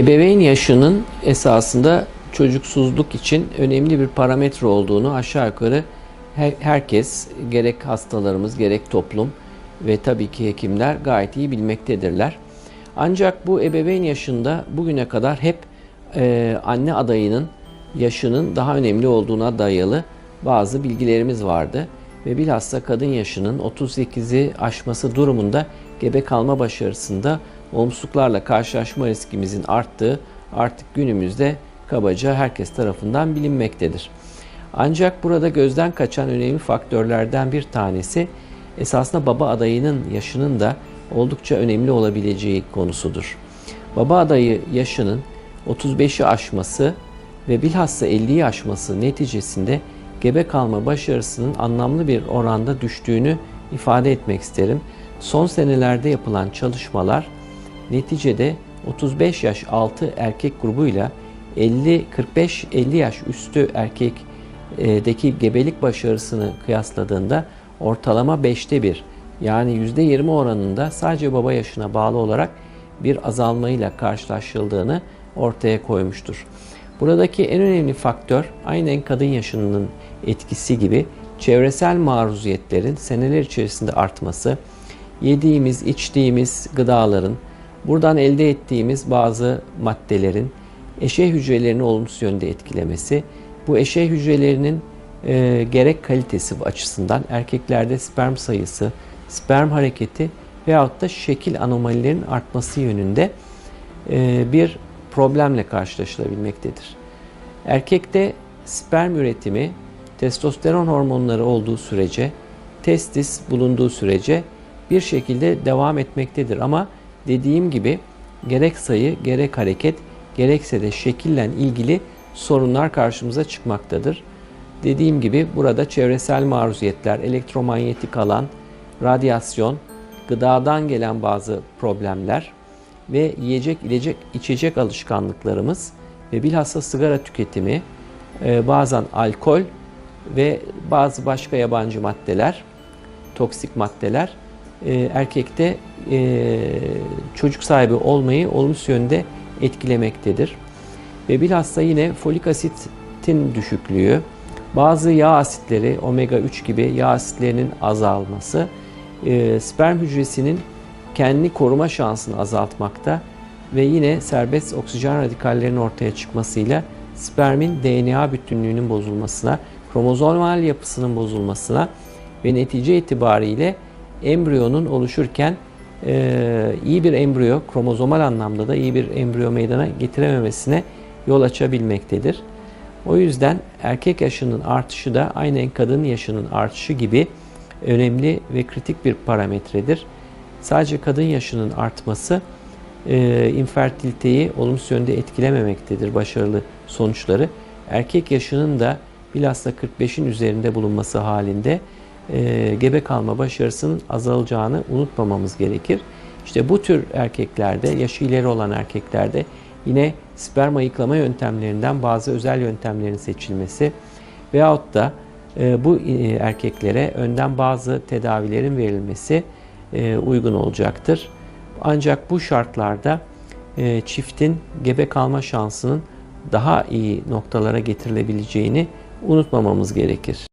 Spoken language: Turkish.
Ebeveyn yaşının esasında çocuksuzluk için önemli bir parametre olduğunu aşağı yukarı her- herkes gerek hastalarımız gerek toplum ve tabii ki hekimler gayet iyi bilmektedirler. Ancak bu ebeveyn yaşında bugüne kadar hep e, anne adayının yaşının daha önemli olduğuna dayalı bazı bilgilerimiz vardı. Ve bilhassa kadın yaşının 38'i aşması durumunda gebe kalma başarısında olumsuzluklarla karşılaşma riskimizin arttığı artık günümüzde kabaca herkes tarafından bilinmektedir. Ancak burada gözden kaçan önemli faktörlerden bir tanesi esasında baba adayının yaşının da oldukça önemli olabileceği konusudur. Baba adayı yaşının 35'i aşması ve bilhassa 50'yi aşması neticesinde gebe kalma başarısının anlamlı bir oranda düştüğünü ifade etmek isterim. Son senelerde yapılan çalışmalar neticede 35 yaş altı erkek grubuyla 50 45 50 yaş üstü erkekteki gebelik başarısını kıyasladığında ortalama 5'te 1 yani %20 oranında sadece baba yaşına bağlı olarak bir azalmayla karşılaşıldığını ortaya koymuştur. Buradaki en önemli faktör aynen kadın yaşının etkisi gibi çevresel maruziyetlerin seneler içerisinde artması, yediğimiz, içtiğimiz gıdaların, buradan elde ettiğimiz bazı maddelerin eşey hücrelerini olumsuz yönde etkilemesi, bu eşey hücrelerinin e, gerek kalitesi açısından erkeklerde sperm sayısı, sperm hareketi veyahut da şekil anomalilerin artması yönünde e, bir problemle karşılaşılabilmektedir. Erkekte sperm üretimi testosteron hormonları olduğu sürece, testis bulunduğu sürece bir şekilde devam etmektedir. Ama dediğim gibi gerek sayı, gerek hareket, gerekse de şekille ilgili sorunlar karşımıza çıkmaktadır. Dediğim gibi burada çevresel maruziyetler, elektromanyetik alan, radyasyon, gıdadan gelen bazı problemler ve yiyecek, içecek, içecek alışkanlıklarımız ve bilhassa sigara tüketimi, e, bazen alkol ve bazı başka yabancı maddeler, toksik maddeler e, erkekte e, çocuk sahibi olmayı olumsuz yönde etkilemektedir. Ve bilhassa yine folik asitin düşüklüğü, bazı yağ asitleri, omega 3 gibi yağ asitlerinin azalması, sperm hücresinin kendini koruma şansını azaltmakta ve yine serbest oksijen radikallerinin ortaya çıkmasıyla spermin DNA bütünlüğünün bozulmasına, kromozomal yapısının bozulmasına ve netice itibariyle embriyonun oluşurken e, iyi bir embriyo, kromozomal anlamda da iyi bir embriyo meydana getirememesine yol açabilmektedir. O yüzden erkek yaşının artışı da aynen kadın yaşının artışı gibi önemli ve kritik bir parametredir. Sadece kadın yaşının artması e, infertiliteyi olumsuz yönde etkilememektedir başarılı sonuçları. Erkek yaşının da bilhassa 45'in üzerinde bulunması halinde e, gebe kalma başarısının azalacağını unutmamamız gerekir. İşte bu tür erkeklerde, yaşı ileri olan erkeklerde yine sperm ayıklama yöntemlerinden bazı özel yöntemlerin seçilmesi veyahut da e, bu e, erkeklere önden bazı tedavilerin verilmesi e, uygun olacaktır. Ancak bu şartlarda e, çiftin gebe kalma şansının daha iyi noktalara getirilebileceğini unutmamamız gerekir.